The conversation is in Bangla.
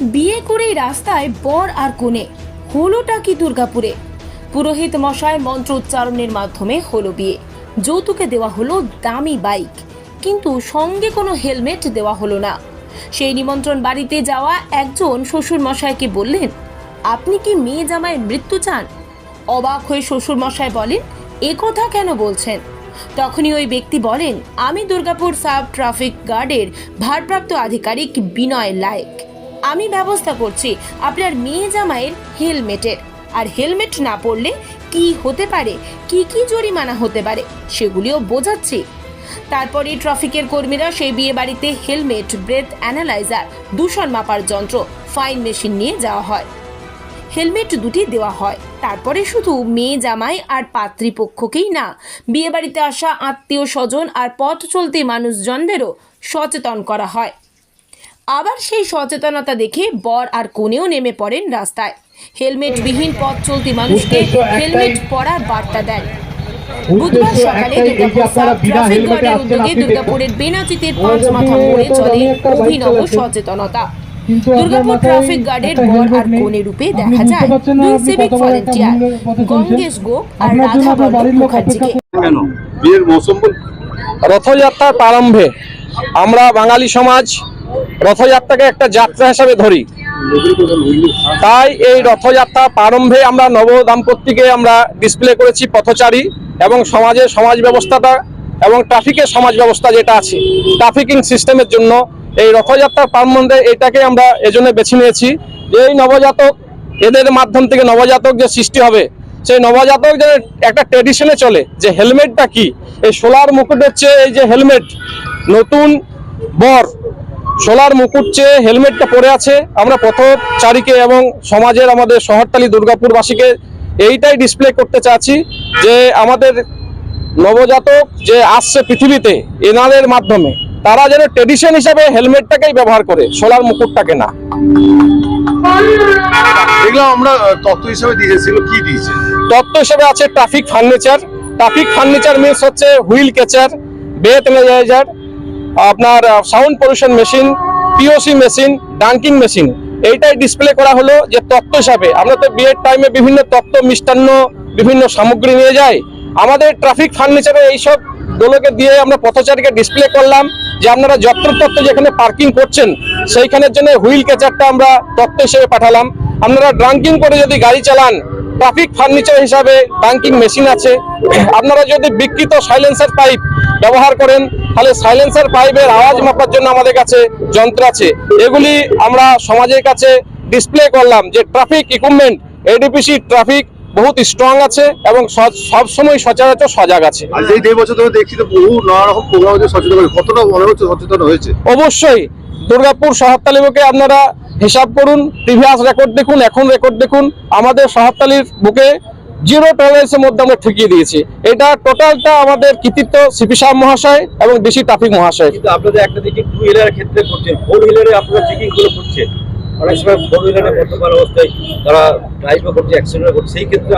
বিয়ে করেই রাস্তায় বর আর কোণে হলোটা কি দুর্গাপুরে? পুরোহিত মশায় মন্ত্র উচ্চারণের মাধ্যমে হলো বিয়ে। যৌতুকে দেওয়া হলো দামি বাইক। কিন্তু সঙ্গে কোনো হেলমেট দেওয়া হলো না। সেই নিমন্ত্রণ বাড়িতে যাওয়া একজন শ্বশুর মশাইকে বললেন, আপনি কি মেয়ে জামাইয়ের মৃত্যু চান? অবাক হয়ে শ্বশুর মশাই বলেন, এ কথা কেন বলছেন? তখনই ওই ব্যক্তি বলেন, আমি দুর্গাপুর সাব ট্রাফিক গার্ডের ভারপ্রাপ্ত আধিকারিক বিনয় লায়েক। আমি ব্যবস্থা করছি আপনার মেয়ে জামাইয়ের হেলমেটের। আর হেলমেট না পরলে কি হতে পারে? কি কি জরিমানা হতে পারে? সেগুলিও বোঝাচ্ছি। তারপরে ট্রাফিকের কর্মীরা সেই বিয়ে বাড়িতে হেলমেট, ব্রেথ অ্যানালাইজার, দূষণ মাপার যন্ত্র, ফাইন মেশিন নিয়ে যাওয়া হয়। হেলমেট দুটি দেওয়া হয়। তারপরে শুধু মেয়ে জামাই আর পাত্রীপক্ষকেই না, বিয়েবাড়িতে আসা আত্মীয় স্বজন আর পথ চলতি মানুষজনদেরও সচেতন করা হয়। আবার সেই সচেতনতা দেখে বর আর কনেও নেমে পড়েন রাস্তায়। হেলমেটবিহীন পথ চলতি মানুষকে হেলমেট পরার বার্তা দেন। বুধবার সকালে ট্রাফিক গার্ডের উদ্যোগে দুর্গাপুরের বেনাচিতের পাঁচ মাথা মোড়ে চলে অভিনব সচেতনতা। দুর্গাপুর ট্রাফিক গার্ডের বর আর কোণে রূপে দেখা যায়। দুই সিভিক ভলেন্টিয়ার গঙ্গেশ গোপ আর রাধা বল্লভ মুখার্জিকে। কেন? বিয়ের মৌসুম বল রথযাত্রার প্রারম্ভে আমরা বাঙালি সমাজ রথযাত্রাকে একটা যাত্রা হিসাবে ধরি। তাই এই রথযাত্রা প্রারম্ভে আমরা নব দাম্পত্যকে আমরা ডিসপ্লে করেছি পথচারী এবং সমাজের সমাজ ব্যবস্থাটা এবং ট্রাফিকের সমাজ ব্যবস্থা যেটা আছে ট্রাফিকিং সিস্টেমের জন্য এই রথযাত্রার প্রারম্ভে এটাকে আমরা এজন্য বেছে নিয়েছি যে এই নবজাতক, এদের মাধ্যম থেকে নবজাতক যে সৃষ্টি হবে, সেই নবজাতক যে একটা ট্রেডিশনে চলে যে হেলমেটটা কি? এই সোলার মুকুট হচ্ছে এই যে হেলমেট নতুন বর সোলার মুকুট চেয়ে হেলমেটটা পরে আছে। আমরা পথচারীকে এবং সমাজের আমাদের শহরতালি দুর্গাপুরবাসীকে এইটাই ডিসপ্লে করতে চাচ্ছি যে আমাদের নবজাতক যে আসছে পৃথিবীতে এনাদের মাধ্যমে তারা যেন ট্রেডিশন হিসাবে হেলমেটটাকেই ব্যবহার করে সোলার মুকুটটাকে না। আমরা তত্ত্ব হিসাবে দিয়েছিল কি দিয়েছে? তত্ত্ব হিসেবে আছে traffic furniture. Traffic furniture means হচ্ছে হুইল ক্যাচার বেথ এনার্জাইজার আপনার sound pollution machine POC machine dunking machine এইটাই ডিসপ্লে করা হলো যে তত্ত্ব হিসাবে। আমরা তো বিয়ের টাইমে বিভিন্ন তত্ত্ব, মিষ্টান্ন, বিভিন্ন সামগ্রী নিয়ে যাই। আমাদের ট্রাফিক ফার্নিচারে এইসব গুলোকে দিয়ে আমরা পথচারীকে ডিসপ্লে করলাম যে আপনারা যত্রতত্ত্ব যেখানে পার্কিং করছেন, সেইখানের জন্য হুইল ক্যাচারটা আমরা তত্ত্ব হিসেবে পাঠালাম। আপনারা ড্রাঙ্কিং করে যদি গাড়ি চালান ট্রাফিক ফার্নিচার হিসাবে ডাঙ্কিং মেশিন আছে। আপনারা যদি বিকৃত সাইলেন্সার পাইপ ব্যবহার করেন তাহলে সাইলেন্সার পাইপের আওয়াজ মাপার জন্য আমাদের কাছে যন্ত্র আছে। এগুলি আমরা সমাজের কাছে ডিসপ্লে করলাম যে ট্রাফিক ইকুইপমেন্ট এডিপিসি ট্রাফিক বহুত স্ট্রং আছে এবং সব সময় সচরাচর সজাগ আছে। এই দেড় বছর ধরে দেখছি তো বহু নানা রকম প্রোগ্রাম হচ্ছে সচেতন কতটা মনে হচ্ছে সচেতন হয়েছে। অবশ্যই দুর্গাপুর শহরতালি বুকে আপনারা হিসাব করুন প্রিভিয়াস রেকর্ড দেখুন এখন রেকর্ড দেখুন। আমাদের শহরতালির বুকে জিরো টলারেন্সের মধ্যে আমরা ঠেকিয়ে দিয়েছি। এটা টোটালটা আমাদের কৃতিত্ব সিপি সাহ মহাশয় এবং ডিসি ট্রাফিক মহাশয়। কিন্তু আপনাদের একটা দিকে টু হুইলারের ক্ষেত্রে করছেন ফোর হুইলারে আপনারা চেকিংগুলো করছেন অনেক সময় ফোর হুইলারে বর্তমান অবস্থায় তারা ড্রাইভও করছে অ্যাক্সিডেন্ট করছে, সেই ক্ষেত্রে